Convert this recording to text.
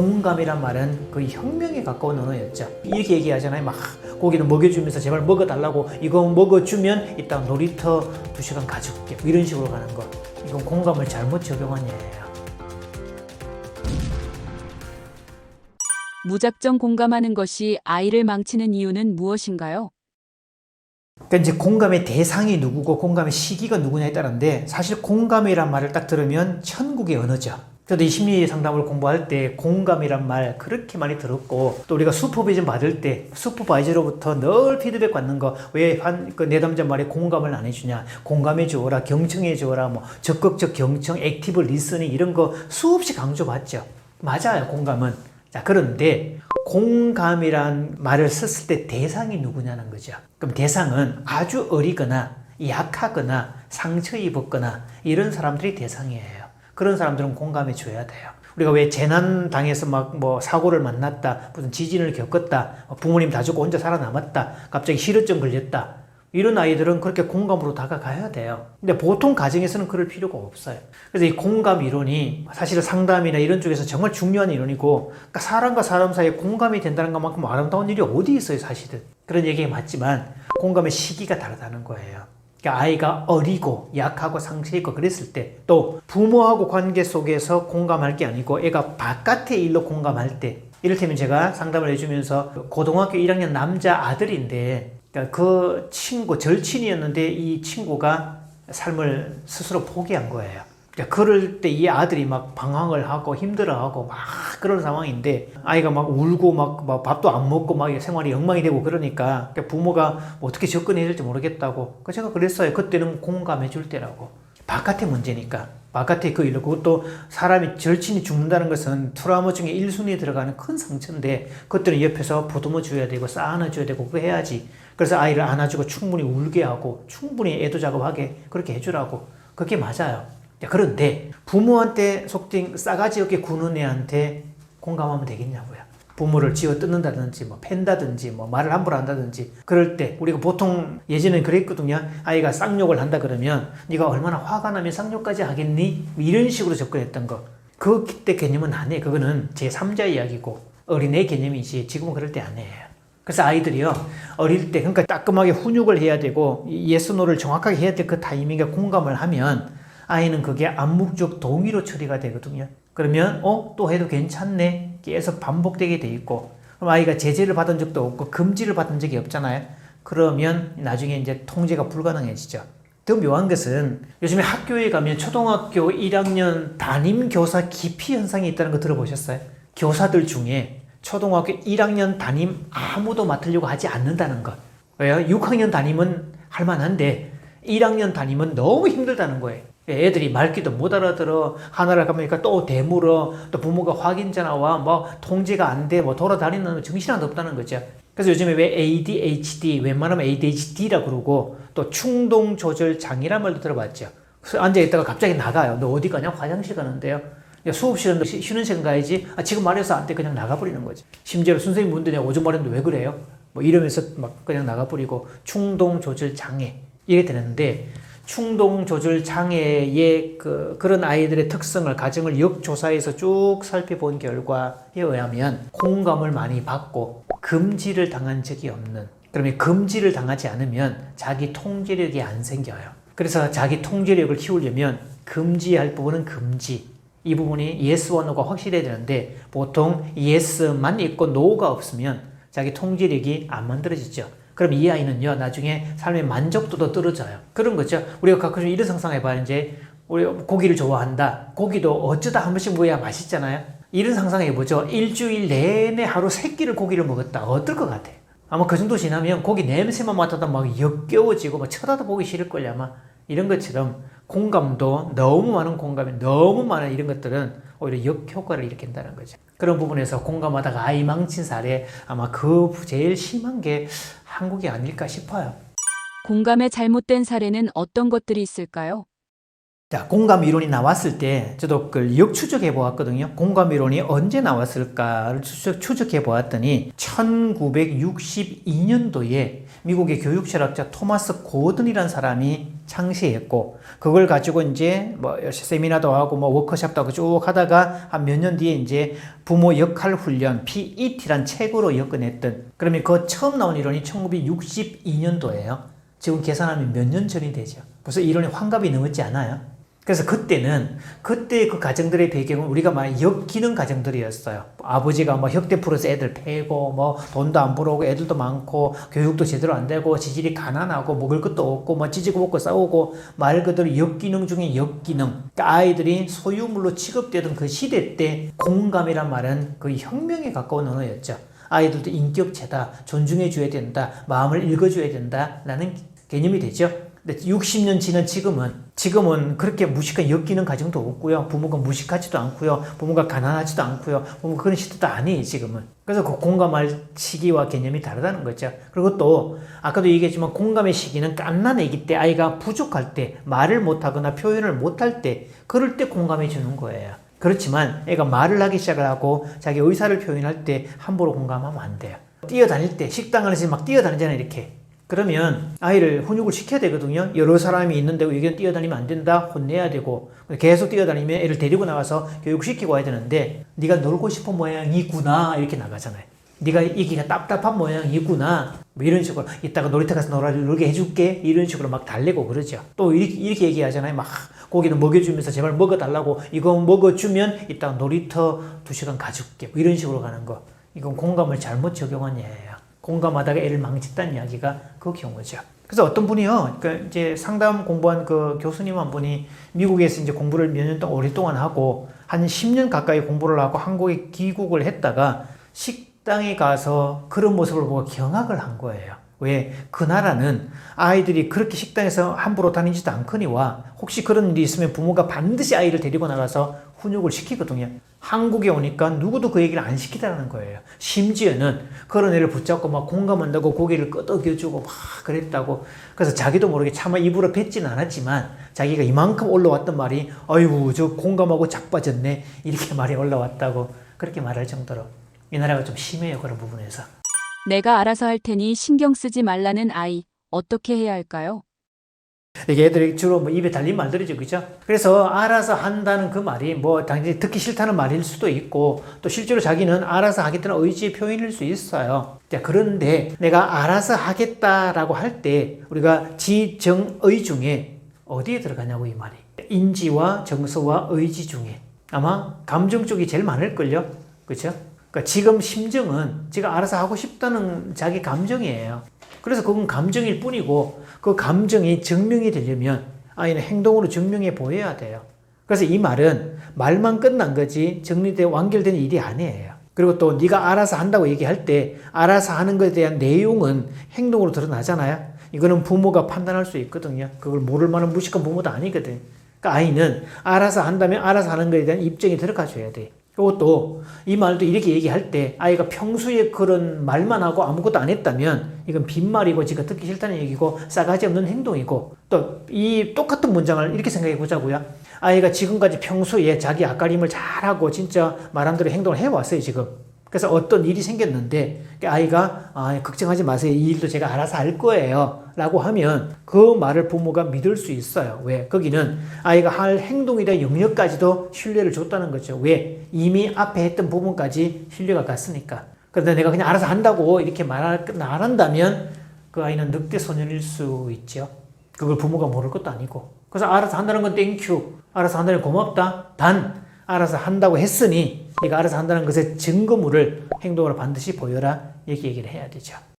공감이란 말은 거의 혁명에 가까운 언어였죠. 이렇게 얘기하잖아요. 막 고기는 먹여주면서 제발 먹어달라고 이거 먹어주면 이따 놀이터 두 시간 가줄게. 이런 식으로 가는 거. 이건 공감을 잘못 적용한 예예요. 무작정 공감하는 것이 아이를 망치는 이유는 무엇인가요? 그러니까 이제 공감의 대상이 누구고 공감의 시기가 누구냐에 따른데 사실 공감이란 말을 딱 들으면 천국의 언어죠. 저도 이 심리 상담을 공부할 때 공감이란 말 그렇게 많이 들었고 또 우리가 슈퍼비전 받을 때 슈퍼바이저로부터 늘 피드백 받는 거 왜 한 그 내담자 말에 공감을 안 해주냐? 공감해 주어라 경청해 주어라 뭐 적극적 경청 액티브 리스닝 이런 거 수없이 강조받죠. 맞아요 공감은. 자 그런데 공감이란 말을 썼을 때 대상이 누구냐는 거죠. 그럼 대상은 아주 어리거나 약하거나 상처 입었거나 이런 사람들이 대상이에요 그런 사람들은 공감해 줘야 돼요. 우리가 왜 재난 당해서 막 뭐 사고를 만났다, 무슨 지진을 겪었다, 부모님 다 죽고 혼자 살아남았다, 갑자기 실어증 걸렸다. 이런 아이들은 그렇게 공감으로 다가가야 돼요. 근데 보통 가정에서는 그럴 필요가 없어요. 그래서 이 공감 이론이 사실은 상담이나 이런 쪽에서 정말 중요한 이론이고, 그러니까 사람과 사람 사이에 공감이 된다는 것만큼 아름다운 일이 어디 있어요, 사실은. 그런 얘기가 맞지만, 공감의 시기가 다르다는 거예요. 그러니까 아이가 어리고 약하고 상처 있고 그랬을 때 또 부모하고 관계 속에서 공감할 게 아니고 애가 바깥의 일로 공감할 때 이를테면 제가 상담을 해주면서 고등학교 1학년 남자 아들인데 그러니까 그 친구 절친이었는데 이 친구가 삶을 스스로 포기한 거예요. 그러니까 그럴 때 이 아들이 막 방황을 하고 힘들어하고 막 그런 상황인데 아이가 막 울고 막, 막 밥도 안 먹고 막 생활이 엉망이 되고 그러니까 그러니까 부모가 뭐 어떻게 접근해야 될지 모르겠다고 그 제가 그랬어요. 그때는 공감해 줄 때라고. 바깥의 문제니까 바깥의 그 일로 그것도 사람이 절친이 죽는다는 것은 트라우마 중에 1순위에 들어가는 큰 상처인데 그때는 옆에서 보듬어 줘야 되고 쌓아놔 줘야 되고 그거 해야지. 그래서 아이를 안아주고 충분히 울게 하고 충분히 애도 작업하게 그렇게 해주라고 그게 맞아요. 자, 그런데 부모한테 속된 싸가지 없게 구는 애한테 공감하면 되겠냐고요. 부모를 쥐어 뜯는다든지 뭐 팬다든지 뭐 말을 함부로 한다든지 그럴 때 우리가 보통 예전엔 그랬거든요. 아이가 쌍욕을 한다 그러면 네가 얼마나 화가 나면 쌍욕까지 하겠니? 뭐 이런 식으로 접근했던 거. 그때 개념은 아니에요. 그거는 제3자 이야기고 어린애 개념이지 지금은 그럴 때 아니에요. 그래서 아이들이요 어릴 때 그러니까 따끔하게 훈육을 해야 되고 예스노를 정확하게 해야 될 그 타이밍에 공감을 하면 아이는 그게 암묵적 동의로 처리가 되거든요. 그러면 어 또 해도 괜찮네 계속 반복되게 돼 있고 그럼 아이가 제재를 받은 적도 없고 금지를 받은 적이 없잖아요. 그러면 나중에 이제 통제가 불가능해지죠. 더 묘한 것은 요즘에 학교에 가면 초등학교 1학년 담임 교사 기피 현상이 있다는 거 들어보셨어요? 교사들 중에 초등학교 1학년 담임 아무도 맡으려고 하지 않는다는 것. 왜요? 6학년 담임은 할 만한데 1학년 담임은 너무 힘들다는 거예요. 애들이 말귀도 못 알아들어 하나를 가보니까 또 대물어 또 부모가 확인자 나와 뭐 통제가 안 돼 뭐 돌아다니는 정신 하나도 없다는 거죠. 그래서 요즘에 왜 ADHD 웬만하면 ADHD라 그러고 또 충동 조절 장애란 말도 들어봤죠. 그래서 앉아 있다가 갑자기 나가요. 너 어디 가냐? 화장실 가는데요. 야, 수업 시간도 쉬- 쉬는 시간 가야지. 아, 지금 말해서 안 돼. 그냥 나가버리는 거지. 심지어 선생님 내가 오줌 마렸는데 왜 그래요? 뭐 이러면서 막 그냥 나가버리고 충동 조절 장애 이게 되는데 충동 조절 장애의 그 그런 아이들의 특성을 가정을 역조사해서 쭉 살펴본 결과에 의하면 공감을 많이 받고 금지를 당한 적이 없는 그러면 금지를 당하지 않으면 자기 통제력이 안 생겨요. 그래서 자기 통제력을 키우려면 금지할 부분은 금지. 이 부분이 예스와 노가 확실해야 되는데 보통 예스만 있고 노가 없으면 자기 통제력이 안 만들어지죠. 그럼 이 아이는요 나중에 삶의 만족도도 떨어져요. 그런 거죠. 우리가 가끔 이런 상상해 봐요. 이제 우리 고기를 좋아한다. 고기도 어쩌다 한 번씩 먹어야 맛있잖아요. 이런 상상해 보죠. 일주일 내내 하루 세 끼를 고기를 먹었다. 어떨 것 같아요? 아마 그 정도 지나면 고기 냄새만 맡아도 막 역겨워지고 막 쳐다도 보기 싫을걸요 아마 이런 것처럼 공감도 너무 많은 공감이 너무 많은 이런 것들은 오히려 역효과를 일으킨다는 거죠. 그런 부분에서 공감하다가 아이 망친 사례 아마 그 제일 심한 게 한국이 아닐까 싶어요. 공감의 잘못된 사례는 어떤 것들이 있을까요? 자, 공감 이론이 나왔을 때 저도 그걸 역추적해 보았거든요. 공감 이론이 언제 나왔을까를 추적, 추적해 보았더니 1962년도에 미국의 교육철학자 토마스 고든이라는 사람이 창시했고 그걸 가지고 이제 뭐 세미나도 하고 뭐 워크숍도 하고 쭉 하다가 한 몇 년 뒤에 이제 부모 역할 훈련 PET란 책으로 엮어냈던 그러면 그 처음 나온 이론이 1962년도예요. 지금 계산하면 몇 년 전이 되죠. 벌써 이론이 환갑이 넘었지 않아요? 그래서 그때는 그때 그 가정들의 배경은 우리가 말 역기능 가정들이었어요. 아버지가 뭐 혁대 풀어서 애들 패고 뭐 돈도 안 벌어오고 애들도 많고 교육도 제대로 안 되고 지질이 가난하고 먹을 것도 없고 뭐 찌지고 먹고 싸우고 말 그대로 역기능 중에 역기능. 그러니까 아이들이 소유물로 취급되던 그 시대 때 공감이란 말은 거의 혁명에 가까운 언어였죠. 아이들도 인격체다, 존중해줘야 된다, 마음을 읽어줘야 된다 라는 개념이 되죠. 근데 60년 지난 지금은 지금은 그렇게 무식한 엮이는 가정도 없고요. 부모가 무식하지도 않고요. 부모가 가난하지도 않고요. 부모가 그런 시대도 아니에요, 지금은. 그래서 그 공감할 시기와 개념이 다르다는 거죠. 그리고 또 아까도 얘기했지만 공감의 시기는 깐난 애기 때 아이가 부족할 때 말을 못하거나 표현을 못할 때 그럴 때 공감해 주는 거예요. 그렇지만 애가 말을 하기 시작을 하고 자기 의사를 표현할 때 함부로 공감하면 안 돼요. 뛰어다닐 때 식당 안에서 막 뛰어다니잖아요, 이렇게. 그러면 아이를 훈육을 시켜야 되거든요. 여러 사람이 있는데 의견 뛰어다니면 안 된다. 혼내야 되고 계속 뛰어다니면 애를 데리고 나가서 교육시키고 와야 되는데 네가 놀고 싶은 모양이구나 이렇게 나가잖아요. 네가 이기가 답답한 모양이구나 뭐 이런 식으로 이따가 놀이터 가서 놀아 놀게 해줄게 이런 식으로 막 달래고 그러죠. 또 이렇게, 이렇게 얘기하잖아요. 막 고기는 먹여주면서 제발 먹어달라고 이거 먹어주면 이따가 놀이터 두 시간 가줄게 뭐 이런 식으로 가는 거 이건 공감을 잘못 적용한 예예요. 공감하다가 애를 망쳤다는 이야기가 그 경우죠. 그래서 어떤 분이요, 그러니까 이제 상담 공부한 그 교수님 한 분이 미국에서 이제 공부를 몇 년 동안 오랫동안 하고 한 10년 가까이 공부를 하고 한국에 귀국을 했다가 식당에 가서 그런 모습을 보고 경악을 한 거예요. 왜? 그 나라는 아이들이 그렇게 식당에서 함부로 다니지도 않거니와 혹시 그런 일이 있으면 부모가 반드시 아이를 데리고 나가서 훈육을 시키거든요. 한국에 오니까 누구도 그 얘기를 안 시키다는 거예요. 심지어는 그런 애를 붙잡고 막 공감한다고 고개를 끄덕여주고 막 그랬다고. 그래서 자기도 모르게 차마 입으로 뱉지는 않았지만 자기가 이만큼 올라왔던 말이 아이고 저 공감하고 자빠졌네 이렇게 말이 올라왔다고 그렇게 말할 정도로 이 나라가 좀 심해요 그런 부분에서. 내가 알아서 할 테니 신경 쓰지 말라는 아이. 어떻게 해야 할까요? 애들이 주로 뭐 입에 달린 말들이죠, 그죠? 그래서 알아서 한다는 그 말이 뭐 당연히 듣기 싫다는 말일 수도 있고 또 실제로 자기는 알아서 하겠다는 의지의 표현일 수 있어요. 자, 그런데 내가 알아서 하겠다라고 할 때 우리가 지정의 중에 어디에 들어가냐고 이 말이. 인지와 정서와 의지 중에 아마 감정 쪽이 제일 많을걸요. 그죠? 그러니까 지금 심정은 지가 알아서 하고 싶다는 자기 감정이에요. 그래서 그건 감정일 뿐이고 그 감정이 증명이 되려면 아이는 행동으로 증명해 보여야 돼요. 그래서 이 말은 말만 끝난 거지 정리돼 완결된 일이 아니에요. 그리고 또 네가 알아서 한다고 얘기할 때 알아서 하는 것에 대한 내용은 행동으로 드러나잖아요. 이거는 부모가 판단할 수 있거든요. 그걸 모를 만한 무식한 부모도 아니거든. 그러니까 아이는 알아서 한다면 알아서 하는 것에 대한 입증이 들어가 줘야 돼. 또이 말도 이렇게 얘기할 때 아이가 평소에 그런 말만 하고 아무것도 안 했다면 이건 빈말이고 지가 듣기 싫다는 얘기고 싸가지 없는 행동이고 또 이 똑같은 문장을 이렇게 생각해 보자고요. 아이가 지금까지 평소에 자기 앞가림을 잘하고 진짜 말한 대로 행동을 해왔어요 지금. 그래서 어떤 일이 생겼는데 아이가 아, 걱정하지 마세요. 이 일도 제가 알아서 할 거예요. 라고 하면 그 말을 부모가 믿을 수 있어요. 왜? 거기는 아이가 할 행동에 대한 영역까지도 신뢰를 줬다는 거죠. 왜? 이미 앞에 했던 부분까지 신뢰가 갔으니까. 그런데 내가 그냥 알아서 한다고 이렇게 말할, 말한다면 그 아이는 늑대 소년일 수 있죠. 그걸 부모가 모를 것도 아니고. 그래서 알아서 한다는 건 땡큐. 알아서 한다는 건 고맙다. 단, 알아서 한다고 했으니 네가 알아서 한다는 것의 증거물을 행동으로 반드시 보여라. 이렇게 얘기를 해야 되죠.